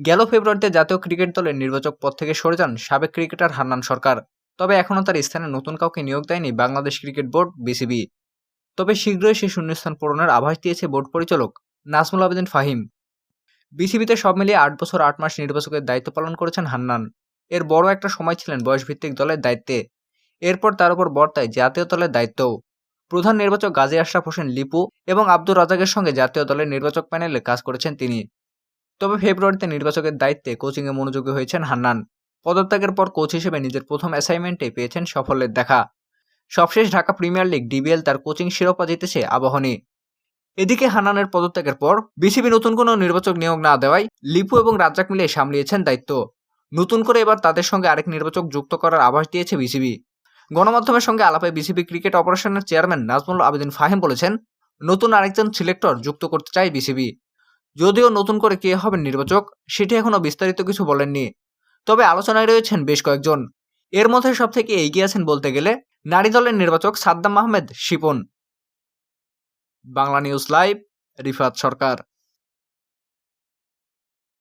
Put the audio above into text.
গেল ফেব্রুয়ারিতে জাতীয় ক্রিকেট দলের নির্বাচক পদ থেকে সরে যান সাবেক ক্রিকেটার হান্নান সরকার। তবে এখনও তার স্থানে নতুন কাউকে নিয়োগ দেয়নি বাংলাদেশ ক্রিকেট বোর্ড, বিসিবি। তবে শীঘ্রই সে শূন্যস্থান পূরণের আভাস দিয়েছে বোর্ড পরিচালক নাজমুল আবেদিন ফাহিম। বিসিবিতে সব মিলিয়ে আট বছর আট মাস নির্বাচকের দায়িত্ব পালন করেছেন হান্নান। এর বড় একটা সময় ছিলেন বয়সভিত্তিক দলের দায়িত্বে। এরপর তার উপর বর্তায় জাতীয় দলের দায়িত্বও। প্রধান নির্বাচক গাজী আশরাফ হোসেন লিপু এবং আব্দুর রাজাকের সঙ্গে জাতীয় দলের নির্বাচক প্যানেলে কাজ করেছেন তিনি। তবে ফেব্রুয়ারিতে নির্বাচকের দায়িত্বে কোচিংয়ে মনোযোগী হয়েছেন হান্নান। পদত্যাগের পর কোচ হিসেবে নিজের প্রথম অ্যাসাইনমেন্টে পেয়েছেন সাফল্যের দেখা। সবশেষ ঢাকা প্রিমিয়ার লিগ ডিবিএল তার কোচিং শিরোপা জিতেছে আবাহনী। এদিকে হান্নানের পদত্যাগের পর বিসিবি নতুন কোনো নির্বাচক নিয়োগ না দেওয়ায় লিপু এবং রাজ্জাক মিলে সামলিয়েছেন দায়িত্ব। নতুন করে এবার তাদের সঙ্গে আরেক নির্বাচক যুক্ত করার আভাস দিয়েছে বিসিবি। গণমাধ্যমের সঙ্গে আলাপে বিসিবি ক্রিকেট অপারেশনের চেয়ারম্যান নাজমুল আবেদিন ফাহিম বলেছেন, নতুন আরেকজন সিলেক্টর যুক্ত করতে চায় বিসিবি। যদিও নতুন করে কে হবেন নির্বাচক, সেটি এখনও বিস্তারিত কিছু বলেননি। তবে আলোচনায় রয়েছেন বেশ কয়েকজন। এর মধ্যে সব থেকে এগিয়ে আছেন বলতে গেলে নারী দলের নির্বাচক Saddam Ahmed Shipon. Bangla news live, Rifat Sarkar.